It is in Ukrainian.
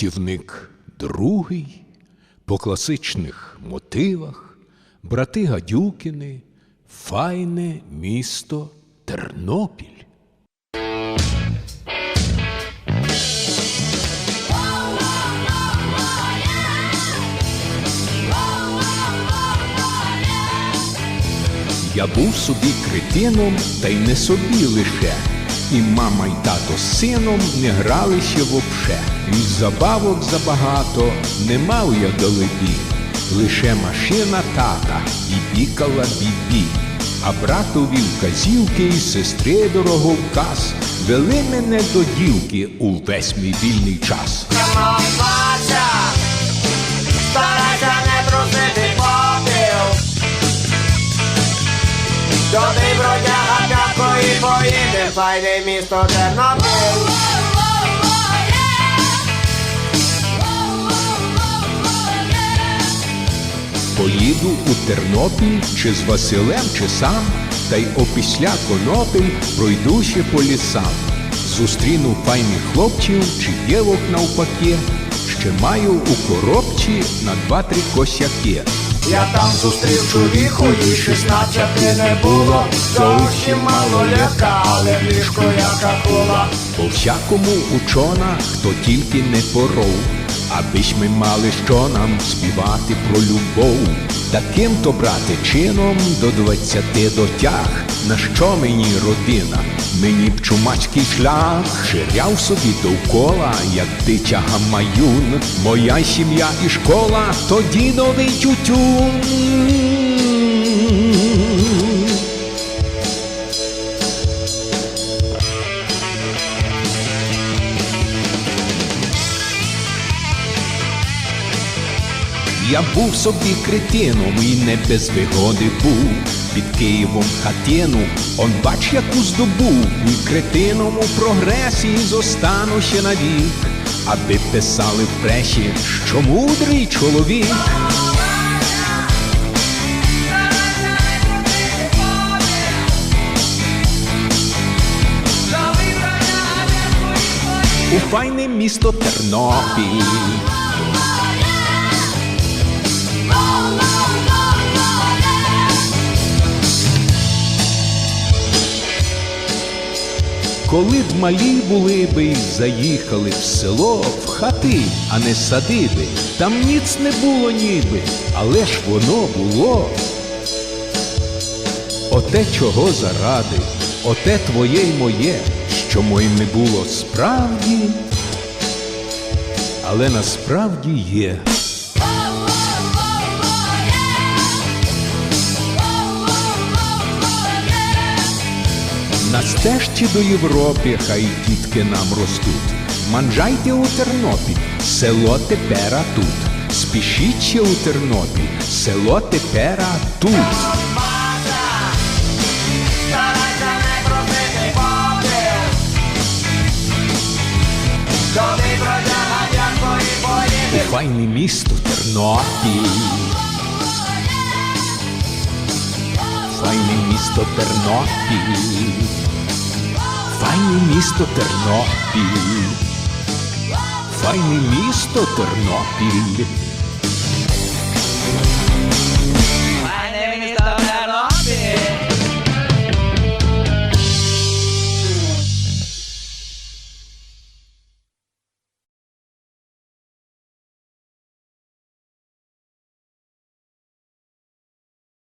Путівник другий по класичних мотивах, брати Гадюкіни, файне місто Тернопіль. Я був собі кретином, та й не собі лише. І мама й тато з сином не гралися вовше. І забавок забагато не мав я далебі. Лише машина тата і бікала бібі. А братові вказівки і сестри дороговказ вели мене до дівки увесь мій вільний час. Файне місто Тернопіль. Поїду у Тернопіль чи з Василем, чи сам, та й опісля конопель пройду ще по лісам. Зустріну файних хлопців чи дівок навпаки, ще маю у коробці на два-три косяки. Я там зустрів чоловіку, їй шістнадцяти не було. Зовсім малолетка, але ліжко яка була. По всякому учона, хто тільки не поров, аби ж ми мали що нам співати про любов. Таким то, брати чином до двадцяти дотяг. На що мені родина? Мені б чумацький шлях ширяв собі довкола, як дитя гамаюн. Моя сім'я і школа, то дідовий тютюн. Я був собі кретином і не без вигоди був. Під Києвом хатину, он бач, яку здобув, і кретином у прогресі зостану ще навік, аби писали в пресі, що мудрий чоловік. У файне місто Тернопіль. Коли б малі були би заїхали в село, в хати, а не садиби, там ніц не було ніби, але ж воно було. Оте чого заради, оте твоє й моє, що моїм не було справді, але насправді є. Стежці до Європи хай дітки нам ростуть. Манжайте у Тернопіль, село тепера тут. Спішіть у Тернопіль, село тепера тут. У файне місто Тернопіль. Файне місто Тернопіль. Файне місто Тернопіль. Файне місто Тернопіль.